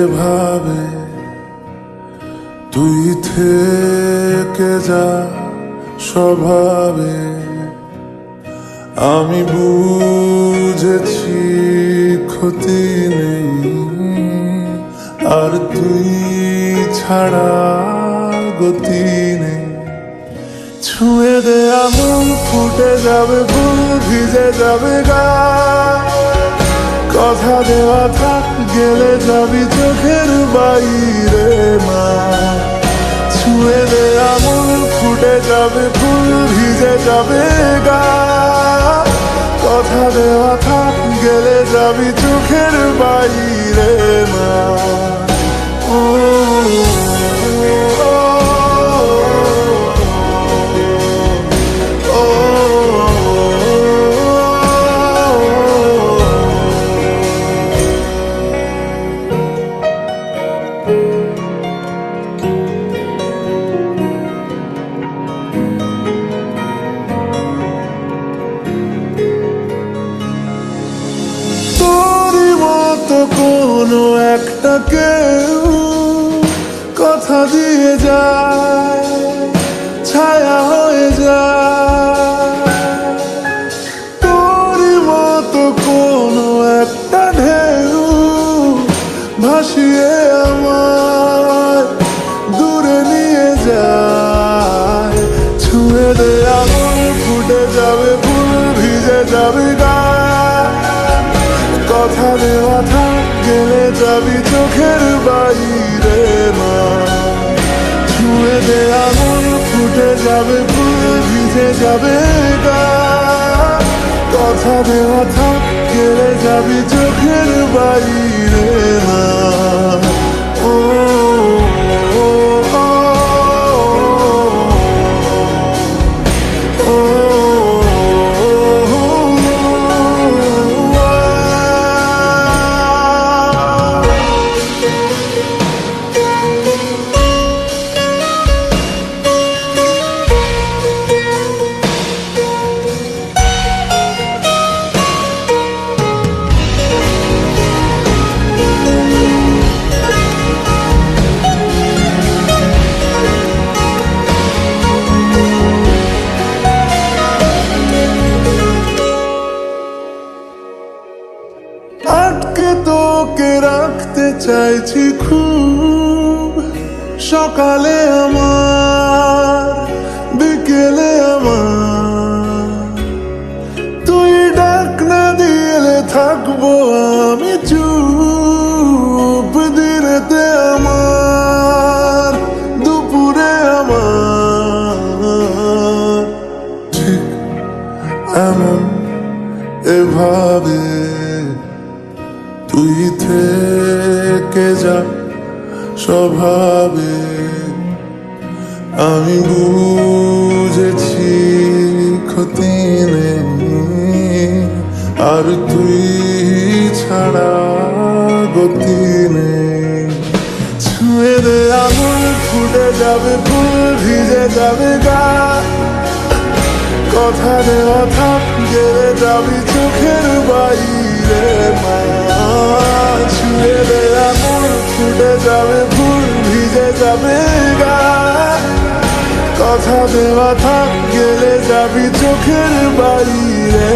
এভাবে তুই থেকে যা স্বভাবে। আমি বুঝেছি ক্ষতি নেই, আর তুই ছাড়া গতি নেই। ছুঁয়ে দে আমন ফুটে যাবে ফুল ভিজে যাবে গা। কথা দেওয়া থাক, গেলে যাবি চোখের বাইরে মা। ছুঁয়ে দে আমল, ফুটে যাবে ফুল, ভিজে যাবে গা। কথা দেওয়া থাক, গেলে যাবি চোখের বাইরে মা। একটা কেউ কথা দিয়ে যায়, ছায়া হয়ে যায়। তোরই মতো কোনো একটা ঢেউ ভাসিয়ে আমার দূরে নিয়ে যায়। ছুঁয়ে দে আঙুল ফুটে যাবে ফুল, ভিজে যাবে কথা গেলে যাবি চোখের বাইরে মা। ছুঁয়ে দে আঙুল, ফুটে যাবে, ফুল ভিজে যাবে কথা দেওয়া থাক গেলে যাবি চোখের বাইরে মা। চাইছি খুব সকালে আমার, বিকেলে আমার। তুই ডাক না দিলে থাকব আমি চুপ দিনেতে আমার, দুপুরে আমার। ঠিক এমন এভাবে তুই থেকে যা স্বভাবে। আমি বুঝেছি ক্ষতি নেই, আর তুই ছাড়া গতি নেই। ছুঁয়ে দে আঙুল, ফুটে যাবে ফুল, ভিজে যাবে গা। কথা দেওয়া থাক গেলে যাবি চোখের বাইরে মা। ছুঁয়ে দে আঙুল ফুটে যাবে ভুল ভিজে যাবে গা। কথা দেওয়া থাক, গেলে যাবি চোখের বাইরে।